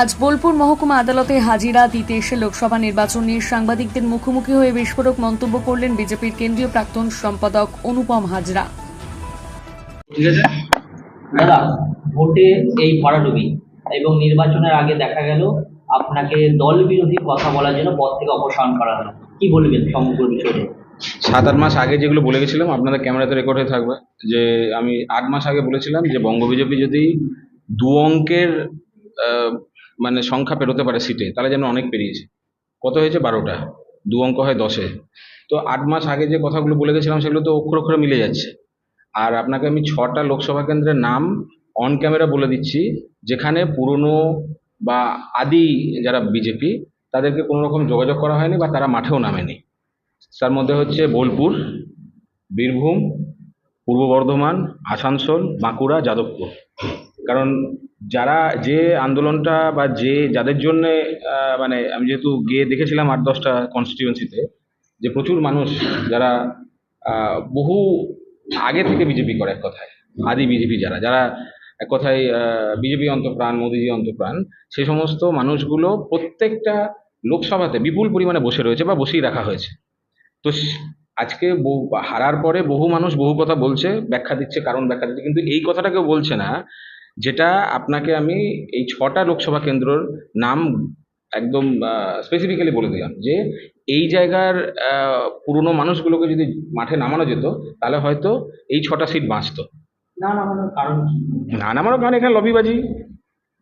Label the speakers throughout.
Speaker 1: আজ বোলপুর মহকুমা আদালতে হাজিরা দিতে এসে লোকসভা নির্বাচন নিয়ে সাংবাদিকদের মুখোমুখি হয়ে বিস্ফোরক মন্তব্য করলেন বিজেপির কেন্দ্রীয় প্রাক্তন সম্পাদক অনুপম হাজরা।
Speaker 2: ঠিক আছে?
Speaker 3: দাদা ভোটে এই ভরাডুবি এবং নির্বাচনের আগে দেখা গেল আপনাকে দল বিরোধী কথা বলার জন্য পদ থেকে অপসারণ করা হলো। কি বলবেন সমগ্র বিষয়ে
Speaker 2: সাত আট মাস আগে যেগুলো বলে গেছিলাম আপনাদের ক্যামেরাতে রেকর্ড হয়ে থাকবে। যে আমি আট মাস আগে বলেছিলাম যে বঙ্গ বিজেপি যদি দু অঙ্কের আহ, মানে সংখ্যা পেরোতে পারে সিটে তাহলে যেন অনেক পেরিয়েছে কত হয়েছে? বারোটা। দু অঙ্ক হয় দশে। তো আট মাস আগে যে কথাগুলো বলে গেছিলাম, সেগুলো তো অক্ষর অক্ষরে মিলে যাচ্ছে। আর আপনাকে আমি ছটা লোকসভা কেন্দ্রের নাম অন ক্যামেরা বলে দিচ্ছি, যেখানে পুরনো বা আদি যারা বিজেপি তাদেরকে কোনো রকম যোগাযোগ করা হয়নি বা তারা মাঠেও নামেনি। তার মধ্যে হচ্ছে বোলপুর, বীরভূম, পূর্ব বর্ধমান, আসানসোল, বাঁকুড়া, যাদবপুর। কারণ যারা যে আন্দোলনটা বা যে, যাদের জন্য মানে আমি যেহেতু গিয়ে দেখেছিলাম আট, দশটা কনস্টিটিউয়েন্সিতে যে প্রচুর মানুষ যারা বহু আগে থেকে বিজেপি করে এক কথায়, আদি বিজেপি যারা যারা এক কথায় বিজেপি অন্তপ্রাণ, মোদিজি অন্তপ্রাণ, সেই সমস্ত মানুষগুলো প্রত্যেকটা লোকসভাতে বিপুল পরিমাণে বসে রয়েছে বা বসেই রাখা হয়েছে। তো আজকে বহু হারার পরে বহু মানুষ বহু কথা বলছে, ব্যাখ্যা দিচ্ছে, কারণ ব্যাখ্যা দিচ্ছে, কিন্তু এই কথাটা কেউ বলছে না যেটা আপনাকে আমি এই ছটা লোকসভা কেন্দ্রর নাম একদম স্পেসিফিক্যালি বলে দিলাম যে এই জায়গার পুরনো মানুষগুলোকে যদি মাঠে নামানো যেত তাহলে হয়তো এই ছটা সিট বাঁচতো।
Speaker 3: না নামানোর কারণ
Speaker 2: না কারণ এখানে লবিবাজি।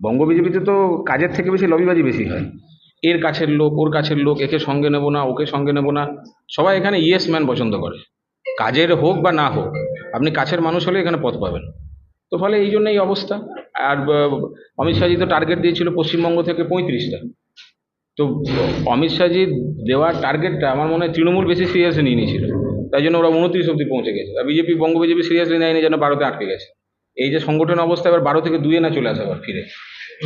Speaker 2: বঙ্গ বিজেপিতে তো কাজের থেকে বেশি লবিবাজি বেশি হয়। এর কাছের লোক ওর কাছের লোক একে সঙ্গে নেব না ওকে সঙ্গে নেব না। সবাই এখানে ইয়েস ম্যান পছন্দ করে। কাজের হোক বা না হোক আপনি কাছের মানুষ হলে এখানে পথ পাবেন। তো ফলে এই জন্য এই অবস্থা। আর অমিত শাহজি তো টার্গেট দিয়েছিল পশ্চিমবঙ্গ থেকে পঁয়ত্রিশটা। তো অমিত শাহজি দেওয়ার টার্গেটটা আমার মনে হয় তৃণমূল বেশি সিরিয়াসলি নিয়ে নিয়েছিল। তাই জন্য ওরা উনত্রিশ অব্দি পৌঁছে গেছে। আর বিজেপি বঙ্গ বিজেপি সিরিয়াসলি নেয়নি যেন বারোতে আটকে গেছে। এই যে সংগঠন অবস্থা এবার বারো থেকে দুয়ে না চলে আসে আবার ফিরে।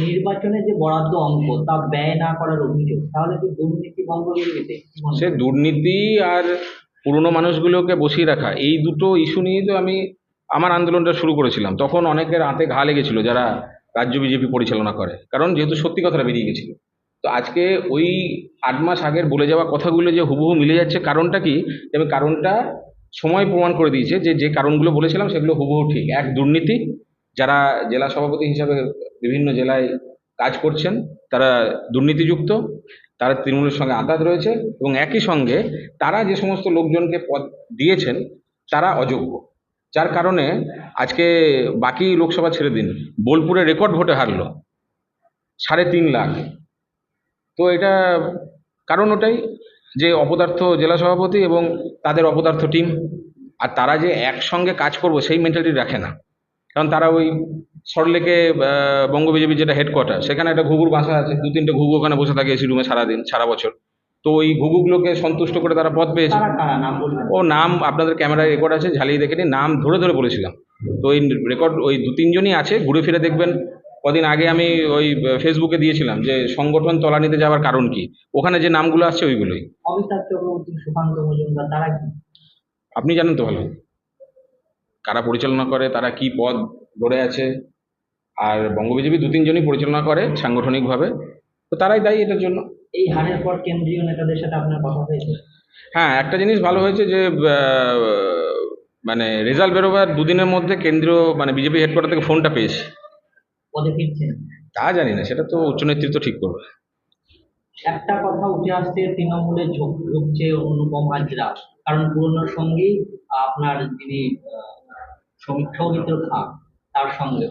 Speaker 3: নির্বাচনে যে বরাদ্দ অঙ্ক তা ব্যয় না করার অভিযোগ তাহলে কি দুর্নীতি বিরোধীতে
Speaker 2: সে দুর্নীতি আর পুরনো মানুষগুলোকে বসিয়ে রাখা এই দুটো ইস্যু নিয়েই তো আমি আমার আন্দোলনটা শুরু করেছিলাম। তখন অনেকের হাতে ঘা লেগেছিল যারা রাজ্য বিজেপি পরিচালনা করে। কারণ যেহেতু সত্যি কথাটা বেরিয়ে গেছিল। তো আজকে ওই আট মাস আগের বলে যাওয়া কথাগুলো যে হুবহু মিলে যাচ্ছে কারণটা কি? এবং কারণটা সময় প্রমাণ করে দিয়েছে যে যে কারণগুলো বলেছিলাম সেগুলো হুবহু ঠিক। এক দুর্নীতি, যারা জেলা সভাপতি হিসাবে বিভিন্ন জেলায় কাজ করছেন, তারা দুর্নীতিযুক্ত, তারা তৃণমূলের সঙ্গে আঘাত রয়েছে এবং একই সঙ্গে তারা যে সমস্ত লোকজনকে পদ দিয়েছেন, তারা অযোগ্য। যার কারণে আজকে বাকি লোকসভা ছেড়ে দিন। বোলপুরে রেকর্ড ভোটে হারলো। সাড়ে তিন লাখ। তো এটা কারণ ওটাই যে অপদার্থ জেলা সভাপতি এবং তাদের অপদার্থ টিম, আর তারা যে একসঙ্গে কাজ করব সেই মেন্টালিটি রাখে না। কারণ তারা ওই সরলেকে বঙ্গ বিজেপির যেটা হেডকোয়ার্টার সেখানে একটা ঘুঘুর বাসা আছে দু তিনটে ঘুঘু ওখানে বসে থাকে এসি রুমে সারাদিন, সারা বছর। তো ওই ঘুঘুগুলোকে সন্তুষ্ট করে তারা পথ পেয়েছে। ও নাম আপনাদের ক্যামেরায় রেকর্ড আছে ঝালিয়ে দেখে নিন। নাম ধরে ধরে বলেছিলাম। তো ওই রেকর্ড ওই দু তিনজনই আছে ঘুরে ফিরে দেখবেন। কদিন আগে আমি ওই ফেসবুকে দিয়েছিলাম যে সংগঠন তলানিতে যাওয়ার কারণ কি। ওখানে যে নামগুলো আসছে ওইগুলোই। আপনি জানেন তো ভালো। কারা পরিচালনা করে তারা কি পদ ধরে আছে। আর বঙ্গ বিজেপি দু তিনজনই পরিচালনা করে সাংগঠনিকভাবে। তো তারাই দায়ী এটার জন্য।
Speaker 3: এই হারের পর কেন্দ্রীয় নেতাদের সাথে আপনার কথা হয়েছে?
Speaker 2: হ্যাঁ একটা জিনিস ভালো হয়েছে যে মানে রেজাল্ট বেরোবার দুদিনের মধ্যে কেন্দ্রীয় মানে বিজেপি হেডকোয়ার্টার থেকে ফোনটা পেয়েছে।
Speaker 3: পদে ফিরছেন?
Speaker 2: তা জানি না সেটা তো উচ্চ নেতৃত্ব ঠিক করবে।
Speaker 3: একটা কথা উঠে আসছে তৃণমূলে ঝোঁক ঝুঁকছে অনুপম হাজরা কারণ পুরনোর সঙ্গেই আপনার যিনি আহ, সৌমি- সৌমিত্র খাঁ তার সঙ্গে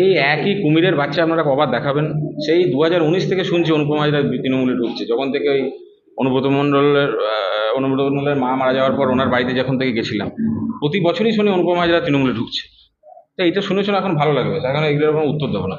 Speaker 2: এই একই কুমিরের বাচ্চা আপনারা কবার দেখাবেন? সেই দু থেকে শুনছি অনুপম হাজরা তৃণমূলে ঢুকছে। যখন থেকে ওই অনুব্রত মণ্ডলের অনুব্রত মণ্ডলের মা মারা যাওয়ার পর ওনার বাড়িতে যখন থেকে গেছিলাম, প্রতি বছরই শুনি অনুপম হাজরা তৃণমূলে ঢুকছে। তো এইটা শুনে শুনে এখন ভালো লাগবে। কারণে এগুলোর কোনো উত্তর দেবো না।